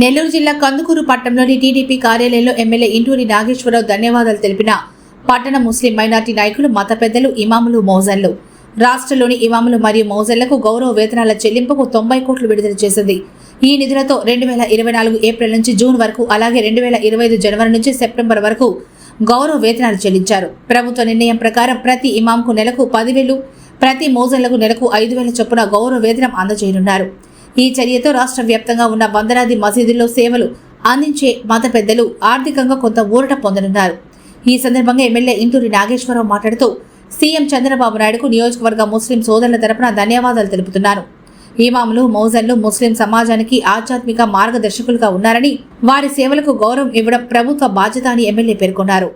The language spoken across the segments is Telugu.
నెల్లూరు జిల్లా కందుకూరు పట్టణంలోని టీడీపీ కార్యాలయంలో ఎమ్మెల్యే ఇంటూరి నాగేశ్వరరావు ధన్యవాదాలు తెలిపిన పట్టణ ముస్లిం మైనార్టీ నాయకులు మత పెద్దలు ఇమాములు మౌజన్లు. రాష్ట్రంలోని ఇమాములు మరియు మౌజన్లకు గౌరవ వేతనాల చెల్లింపుకు తొంభై కోట్లు విడుదల చేసింది. ఈ నిధులతో రెండు వేల ఇరవై నాలుగు ఏప్రిల్ నుంచి జూన్ వరకు అలాగే రెండు వేల ఇరవై ఐదు జనవరి నుంచి సెప్టెంబర్ వరకు గౌరవ వేతనాలు చెల్లించారు. ప్రభుత్వ నిర్ణయం ప్రకారం ప్రతి ఇమాంకు నెలకు పదివేలు ప్రతి మోజన్లకు నెలకు ఐదు వేల చొప్పున గౌరవ వేతనం అందజేయనున్నారు. ఈ చర్యతో రాష్ట్ర వ్యాప్తంగా ఉన్న వందలాది మసీదుల్లో సేవలు అందించే మత పెద్దలు ఆర్థికంగా కొంత ఊరట పొందనున్నారు. ఈ సందర్భంగా ఎమ్మెల్యే ఇంటూరి నాగేశ్వరరావు మాట్లాడుతూ సీఎం చంద్రబాబు నాయుడుకు నియోజకవర్గ ముస్లిం సోదరుల తరపున ధన్యవాదాలు తెలుపుతున్నారు. ఇమాములు మౌజన్లు ముస్లిం సమాజానికి ఆధ్యాత్మిక మార్గదర్శకులుగా ఉన్నారని వారి సేవలకు గౌరవం ఇవ్వడం ప్రభుత్వ బాధ్యత అని ఎమ్మెల్యే పేర్కొన్నారు.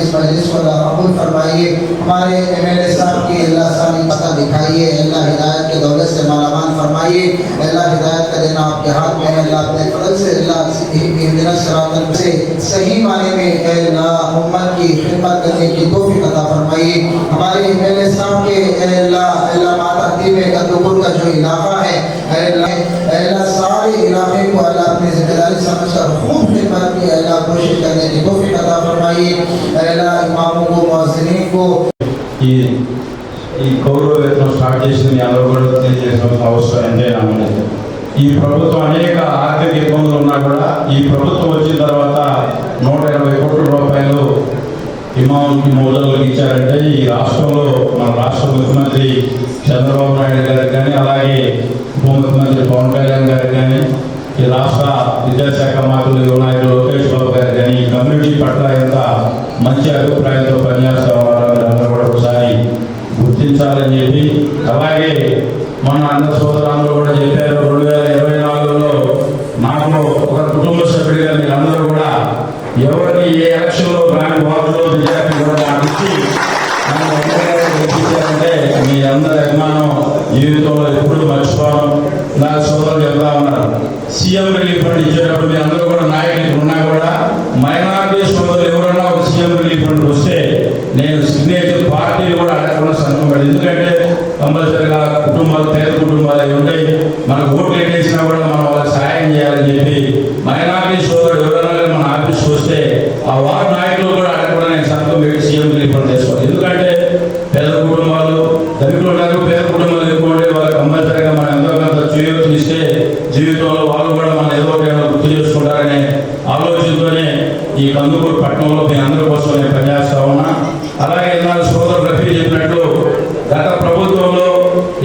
इस मजलिस को कबूल फरमाइए। हमारे एम एल ए साहब की अल्लाह सानी पता दिखाइए, अल्लाह हिदायत के दौलत से मालामान फरमाइए। अल्लाह हिदायत का देना आपके हाथ में अल्लाह अपने फल से, अल्लाह शरातन से, सही माने में अल्लाह उम्मत की खिदमत करने की तो भी पता फरमाइए। हमारे एम एल ए साहब के अल्लाह अल्लाह माता दीवे कदुपुर का जो इलाका है, अल्लाह सारे इलाके को अल्लाह अपनी ज़िम्मेदारी समझ कर खूब खिदमत की, अल्लाह कोशिश करने की तो फरमाइए ऐ अल्लाह इमामों को मुअज्जिनीन को ఈ ఈ గౌరవ వేతనం స్టార్ట్ చేసిన మీ అందరూ కూడా తెలియజేసిన అవసరం ఎంతైనా ఉంది ఈ ప్రభుత్వం అనేక ఆర్థిక ఇబ్బందులు ఉన్నా కూడా ఈ ప్రభుత్వం వచ్చిన తర్వాత నూట ఇరవై కోట్ల రూపాయలు ఇమాములకి మోదలకు ఇచ్చారంటే ఈ రాష్ట్రంలో మన రాష్ట్ర ముఖ్యమంత్రి చంద్రబాబు నాయుడు గారికి కానీ అలాగే ఉప ముఖ్యమంత్రి పవన్ కళ్యాణ్ గారికి కానీ ఈ రాష్ట్ర విద్యాశాఖ మంత్రులు యువనాయకులు లోకేష్ బాబు పట్ల ఎంత మంచి అభిప్రాయంతో పనిచేస్తా ఉన్నారో కూడా ఒకసారి గుర్తించాలని చెప్పి అలాగే మన అన్న సోదరాలు కూడా చెప్పారు రెండు వేల ఇరవై నాలుగులో నాకు ఒక కుటుంబ సభ్యుడిగా మీరు అందరూ కూడా ఎవరిని ఏ ఎలక్షన్లో రాని వార్డులో మెజార్టీ కూడా నాకు అంటే మీ అందరి అభిమానం జీవితంలో ఎప్పుడు మర్చిపోవడం నా సోదరులు చెప్తా ఉన్నారు. సీఎం రిలీఫ్ ఫండ్ ఇచ్చేటప్పుడు మీ అందరూ కూడా నాయకులు ఉన్నా కూడా మైనారిటీ సోదరులు ఎవరైనా ఒక సీఎం వస్తే నేను సిగ్నేచర్ పార్టీలు కూడా అడగకుండా సందర్భం ఎందుకంటే కంపల్సరిగా కుటుంబాలు పేద కుటుంబాలు అవి ఉంటాయి. మనకు ఓట్లు ఎట్టేసినా కూడా మనం వాళ్ళకి సహాయం చేయాలని చెప్పి మైనార్టీ సోదరుడు ఎవరైనా మన ఆఫీస్కి వస్తే ఆ వార్డు నాయకులు కూడా అడగకుండా నేను సంతకం పెట్టి సీఎం రిఫర్ చేసుకోవాలి. ఎందుకంటే పేద కుటుంబాలు దళితులు ఉన్నారు. పేద కుటుంబాలు ఎక్కువ ఉంటే వాళ్ళకి కంపల్సరిగా మనం ఎంతో కొంత చేయూతలు ఇస్తే జీవితంలో వాళ్ళు కూడా మన ఏదో ఒకటి గుర్తు చేసుకుంటారనే ఆలోచనతోనే ఈ కందుకూరు పట్టణంలో మీ అందరి కోసం అలాగే ఇన్నాళ్ళు సోదరు రఫీ చెప్పినట్టు గత ప్రభుత్వంలో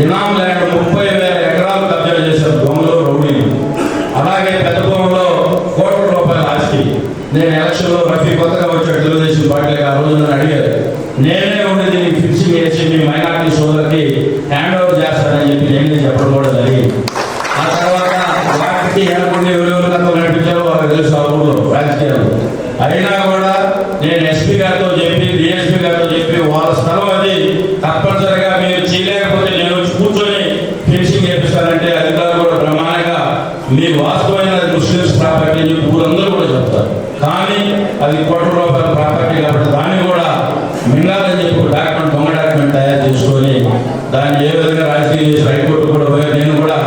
ఇనాం ల్యాండ్ ముప్పై వేల ఎకరాలు కబ్జా చేశారు దొంగలు రౌడీలు. అలాగే పెద్ద భూమిలో కోట్ల రూపాయల ఆస్తి. నేను ఎలక్షన్లో రఫీ కొత్తగా వచ్చాడు తెలుగుదేశం పార్టీకి ఆ రోజు నన్ను అడిగారు. నేనే ఉండి దీనికి ఫిక్సింగ్ చేసి మీ మైనార్టీ సోదరికి హ్యాండ్ ఓవర్ చేస్తానని చెప్పి నేనే చెప్పడం కూడా జరిగింది. ఆ తర్వాత వాటికి ఏర్పడి ఎవరెవరు కథ నడిపించారో వాళ్ళకి తెలుసు ఆ ఊళ్ళో రాజకీయాలు అయినా కూడా నేను ఎస్పీ గారితో చెప్పి డిఎస్పీ వాళ్ళ స్థలం అది. తప్పనిసరిగా మీరు చేయలేకపోతే నేను కూర్చొని ఫినిషింగ్ చేపిస్తానంటే అధికారులు కూడా ప్రమాణంగా మీ వాస్తవమైన ముస్లిమ్స్ ప్రాపర్టీ అని ఊరందరూ కూడా చెప్తారు. కానీ అది కోట్ల రూపాయల ప్రాపర్టీ కాబట్టి దాన్ని కూడా మింగాలని చెప్పి డాక్యుమెంట్ దొంగ డాక్యుమెంట్ తయారు చేసుకొని దాన్ని ఏ విధంగా రాజకీయ చేసి హైకోర్టు కూడా పోయి నేను కూడా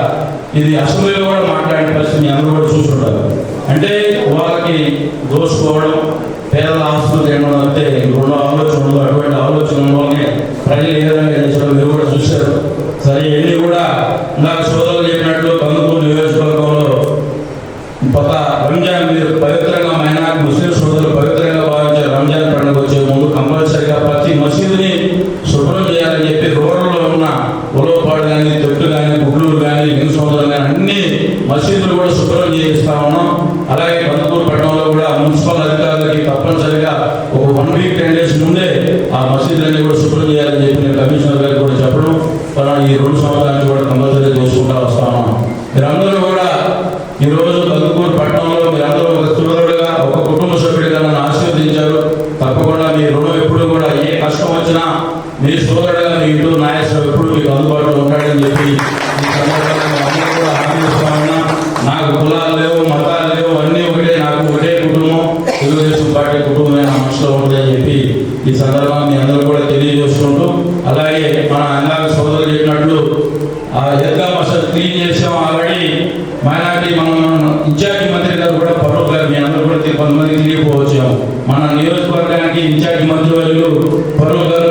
ఇది అసెంబ్లీలో కూడా మాట్లాడిన పరిస్థితి అందరూ కూడా చూస్తుంటారు. అంటే వాళ్ళకి దోసుకోవడం పేదల ఆస్తులు తినడం అంటే రెండు సంవత్సరంలోనే ప్రజలు ఏ విధంగా చేసడం మీరు కూడా చూశారు. సరే ఇవన్నీ కూడా నాకు సోదరులు చెప్పినట్లు కందుకూరు నియోజకవర్గంలో పత రంజాన్ మీరు పవిత్రంగా మైనార్ ముస్లిం సోదరులు పవిత్రంగా భావించే రంజాన్ పండుగ వచ్చే ముందు కంపల్సరిగా ప్రతి మసీదుని శుభ్రం చేయాలని చెప్పి రోడ్లలో ఉన్న ఉలవపాడు కానీ తొట్టు కానీ గుడ్లూరు కానీ లింగ సోదరులు కానీ అన్ని మసీదులు కూడా శుభ్రం చేయిస్తా ఉన్నాం. ఆ మసీదులన్నీ అన్నారు సోదరులు చెప్పినట్లు ఆ ఎద్దా మసద్ క్లీన్ చేసాం ఆల్రెడీ. మైనార్టీ మనం ఇన్ఛార్జి మంత్రి గారు కూడా పర్వక్ గారు మీ అందరూ కూడా కొంతమంది తిరిగిపోవచ్చాము మన నియోజకవర్గానికి ఇన్ఛార్జి మంత్రి వాళ్ళు పర్వక్ గారు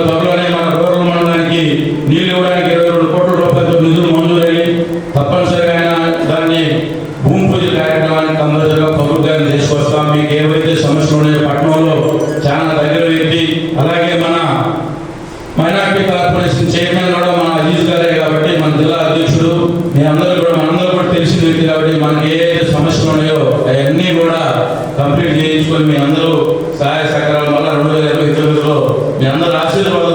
మీ అందరూ కూడా మనందరూ కూడా తెలిసిన వ్యక్తి కాబట్టి మనకి ఏ సమస్యలు ఉన్నాయో అవన్నీ కూడా కంప్లీట్ చేయించుకొని మీ అందరూ సహాయ సహకారాల వల్ల రెండు వేల ఇరవై తొమ్మిదిలో మీ అందరూ ఆశీర్వాదం